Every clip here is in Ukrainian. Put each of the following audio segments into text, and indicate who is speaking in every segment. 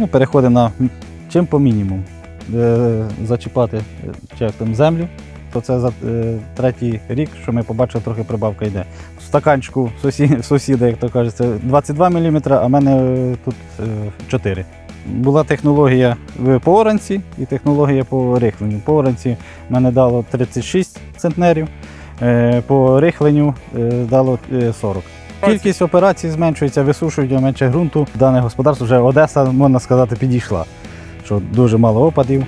Speaker 1: Ну, переходимо на чим по мінімуму. Е, зачіпати е, там землю, то це за е, третій рік, що ми побачили, трохи прибавка йде. В стаканчику сусі, сусіда, як то кажуть, це 22 мм, а в мене тут е, 4. Була технологія в оранці і технологія по рихленню. По оранці мене дало 36 центнерів, по рихленню дало е, 40. Кількість операцій зменшується, висушують менше ґрунту. Дане господарство вже Одеса, можна сказати, підійшла. Що дуже мало опадів.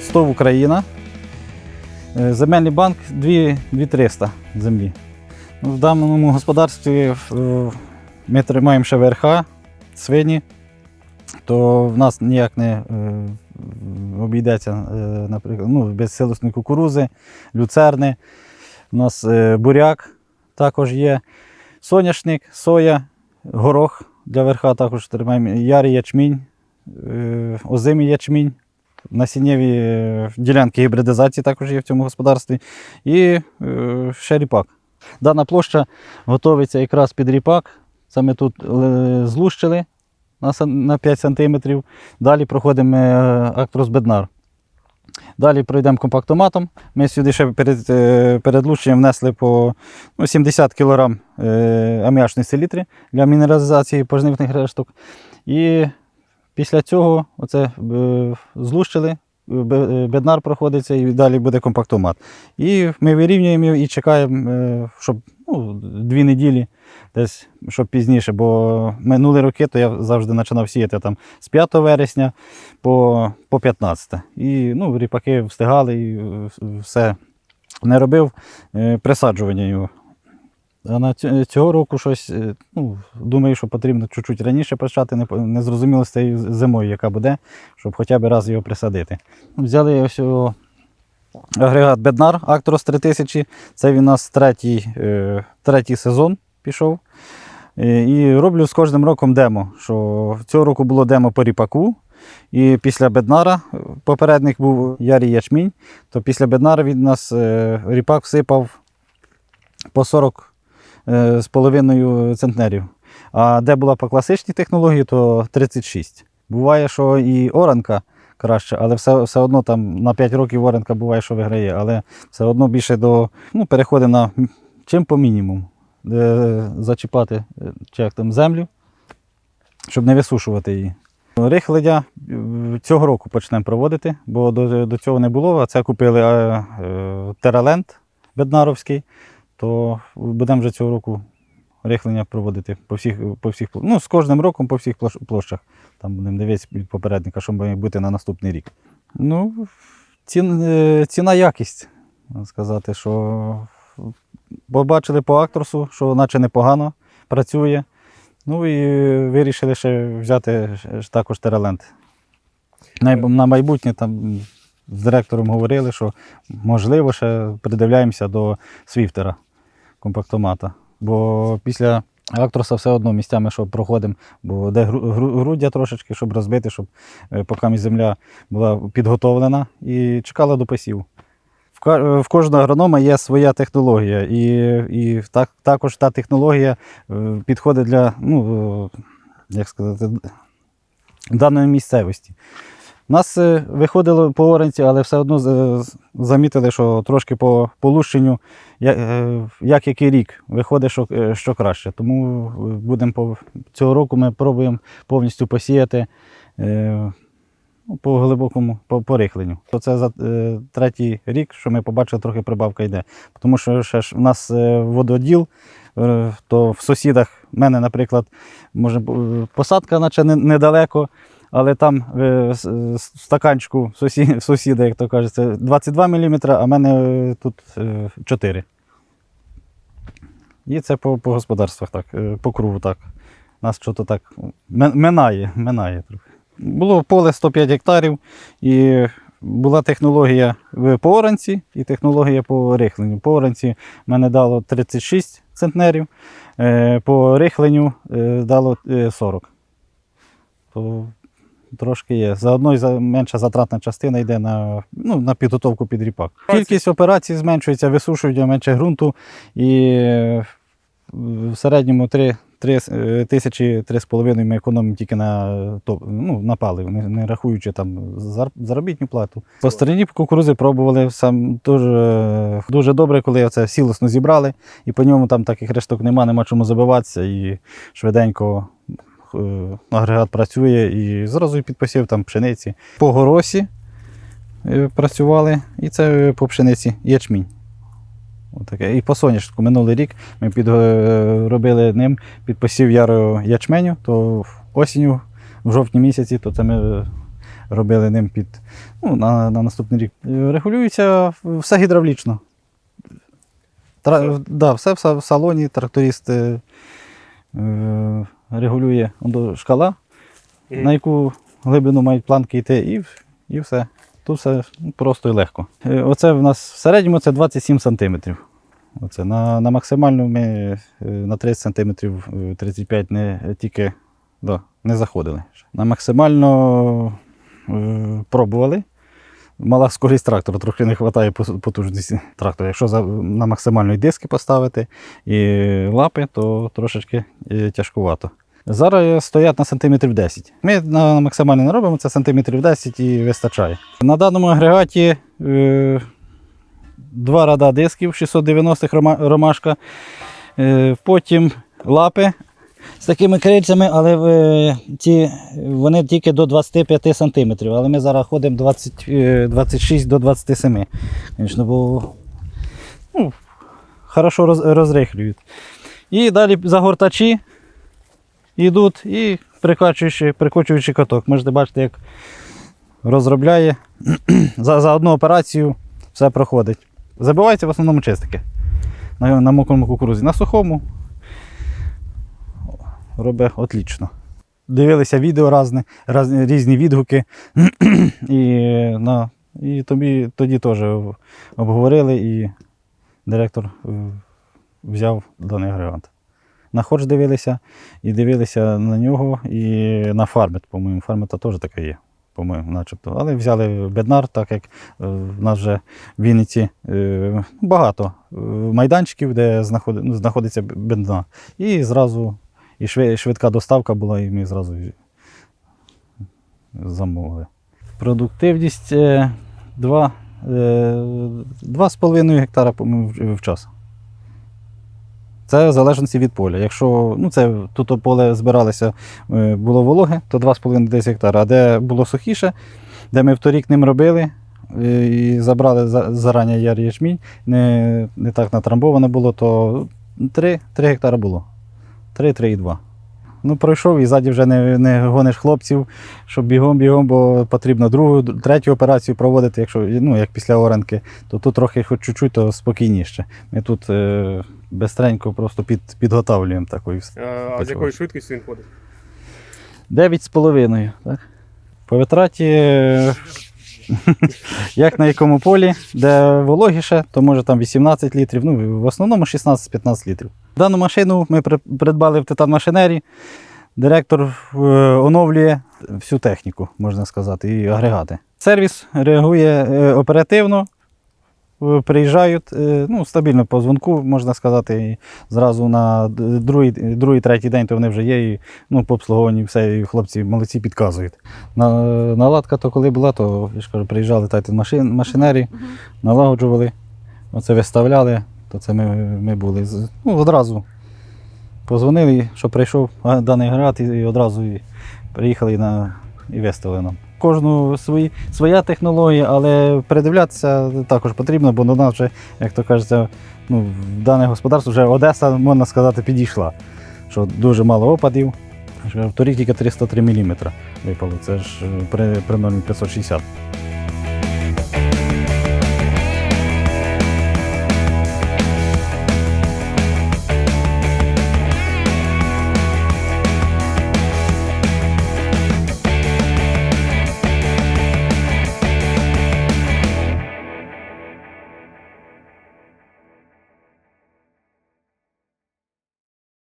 Speaker 1: Стов Україна. Е, Земельний банк 2 2300 землі. В даному господарстві ми тримаємо ще ВРХ, свині, то в нас ніяк не е, обійдеться, е, наприклад, ну, без кукурузи, люцерни. У нас е, буряк також є, соняшник, соя, горох для верха також тримаємо, ярий ячмінь, озимий ячмінь. Насіннєві ділянки гібридизації також є в цьому господарстві. І ще ріпак. Дана площа готується якраз під ріпак. Це ми тут злущили на, 5 см. Далі проходимо е, актрос беднар. Далі пройдемо компактоматом. Ми сюди ще перед, е, перед лущенням внесли по ну, 70 кг аміачної селітри для мінералізації пожнивних решток. І після цього оце е, злущили, беднар проходиться і далі буде компактомат. І ми вирівнюємо і чекаємо, щоб ну, дві неділі десь щоб пізніше, бо минулі роки то я завжди починав сіяти там з 5 вересня по, по 15. І ну, ріпаки встигали і е, все не робив е, присаджування його. А на цього року щось, е, ну, думаю, що потрібно чуть-чуть раніше почати, не, не зрозуміло з цією зимою, яка буде, щоб хоча б раз його присадити. Взяли ось агрегат Беднар Actros 3000. Це він у нас третій, е, третій сезон пішов. Е, І роблю з кожним роком демо. Що цього року було демо по ріпаку. І після Беднара, попередник був Ярій Ячмінь, то після Беднара від нас е, ріпак всипав по 40 е, з половиною центнерів. А де була по класичній технології, то 36. Буває, що і оранка краще, але все, все одно там на 5 років оранка буває, що виграє, але все одно більше до ну, переходить на чим по мінімуму. Е, зачіпати е, чи як там землю, щоб не висушувати її. Рихлення е, цього року почнемо проводити, бо до, до цього не було. А це купили Тераленд Беднаровський, то будемо вже цього року рихлення проводити по всіх, по всіх ну, з кожним роком по всіх площах. Там будемо дивитися від попередника, що має бути на наступний рік. Ну, цін, е, ціна якість. сказати, що побачили по акторсу, що наче непогано працює. Ну і вирішили ще взяти також Тераленд. На, на майбутнє там з директором говорили, що можливо ще придивляємося до Свіфтера компактомата. Бо після Актроса все одно місцями, що проходимо, бо де гру- гру- груддя трошечки, щоб розбити, щоб е, поки земля була підготовлена і чекала до посів. В, кожного агронома є своя технологія, і, і так, також та технологія е, підходить для, ну, е, як сказати, даної місцевості. У нас е, виходило по оранці, але все одно замітили, що трошки по полущенню, е, як який рік, виходить, що, е, що краще. Тому е, будемо цього року ми пробуємо повністю посіяти е, по глибокому по, рихленню. То це за е, третій рік, що ми побачили, трохи прибавка йде. Тому що ще ж у нас е, вододіл, е, то в сусідах, в мене, наприклад, може, е, посадка, наче не- недалеко. Але там е, с- стаканчику сусі- сусіда, як то кажуть, це 22 мм, а в мене е, тут е, 4. І це по, по господарствах так, е, по кругу так. Нас що-то так минає, минає трохи. Було поле 105 гектарів, і була технологія в по оранці і технологія по рихленню. По оранці мене дало 36 центнерів, е, по рихленню е, дало е, 40. То трошки є. Заодно за менша затратна частина йде на, ну, на підготовку під ріпак. Кількість операцій зменшується, висушують менше ґрунту і е, в середньому 3, 3 тисячі 3,5 ми економимо тільки на, е, топ- ну, на паливо, не, не рахуючи там зар- заробітну плату. По стороні кукурузи пробували сам дуже, дуже добре, коли це сілосно зібрали, і по ньому там таких решток нема, нема чому забиватися, і швиденько е, агрегат працює і зразу і підпосів там пшениці. По горосі е, працювали, і це по пшениці ячмінь. Отаке. І по соняшнику минулий рік ми під, е, робили ним підпосів яру ячменю, то осінню, в жовтні місяці, то це ми е, робили ним під ну, на, на наступний рік. Е, Регулюється все гідравлічно. Тра, да, все в в салоні, тракторист е, регулює шкала,
Speaker 2: Мгм.
Speaker 1: на яку глибину мають планки йти, і, і все. Тут все просто і легко. Оце в нас в середньому це 27 см. Оце на, на максимальну ми е, на 30 см 35 не тільки да, не заходили. На максимально е, пробували. Мала скорість трактора, трохи не вистачає потужності трактора. Якщо за, на максимальні диски поставити і лапи, то трошечки е, тяжкувато. Зараз стоять на сантиметрів 10. Ми на максимально не робимо, це сантиметрів 10 і вистачає. На даному агрегаті е, два ряда дисків 690-х ромашка, е, потім лапи з такими крильцями, але е, ті, вони тільки до 25 см. Але ми зараз ходимо 20, е, 26 до 27. Звісно, бо ну, хорошо роз, розрихлюють. І далі загортачі йдуть і прикачуючи, прикочуючи каток. Можете бачити, як розробляє. за, за одну операцію все проходить. Забиваються в основному чистики. На, на мокрому кукурузі. На сухому робить отлично. Дивилися відео різні, різні, різні відгуки. і, на, і тобі, тоді теж обговорили, і директор е, взяв даний агрегат. На хорч дивилися, і дивилися на нього, і на фармет, по-моєму, фармета теж така є, по-моєму, начебто. Але взяли беднар, так як е, в нас вже в Вінниці е, багато е, майданчиків, де ну, знаходиться беднар. І зразу і швидка доставка була, і ми зразу замовили. Продуктивність 2,5 гектара в час. Це в залежності від поля. Якщо ну, це, тут поле збиралося, е, було вологе, то 2,5 десь гектара. А де було сухіше, де ми вторік ним робили е, і забрали зарані яр ячмінь, не, не так натрамбовано було, то 3, 3 гектара було. 3-3,2. Ну, пройшов і ззаді вже не, не гониш хлопців, щоб бігом-бігом, бо потрібно другу, третю операцію проводити, якщо, ну, як після оранки, то тут трохи хоч чуть-чуть, то спокійніше. Ми тут е, безстренько просто під, підготавлюємо такою.
Speaker 2: А, а з якою швидкістю він ходить?
Speaker 1: 9,5. Так? По витраті, е, як на якому полі, де вологіше, то може там 18 літрів, ну, в основному 16-15 літрів. Дану машину ми придбали в Титан Машинері. Директор е, оновлює всю техніку, можна сказати, і агрегати. Сервіс реагує е, оперативно, е, приїжджають ну, стабільно по дзвонку, можна сказати, і зразу на другий, другий, третій день то вони вже є, і ну, по обслуговуванні все, і хлопці молодці підказують. На, наладка то коли була, то я ж кажу, приїжджали машин, машинері, налагоджували, оце виставляли, то це ми, ми були. Ну, одразу позвонили, що прийшов даний град, і, одразу і приїхали на, і виставили нам. Кожну свої, своя технологія, але передивлятися також потрібно, бо до нас вже, як то кажеться, ну, в дане господарство вже Одеса, можна сказати, підійшла. Що дуже мало опадів. Торік тільки 303 мм випало. Це ж е, при, при нормі 560.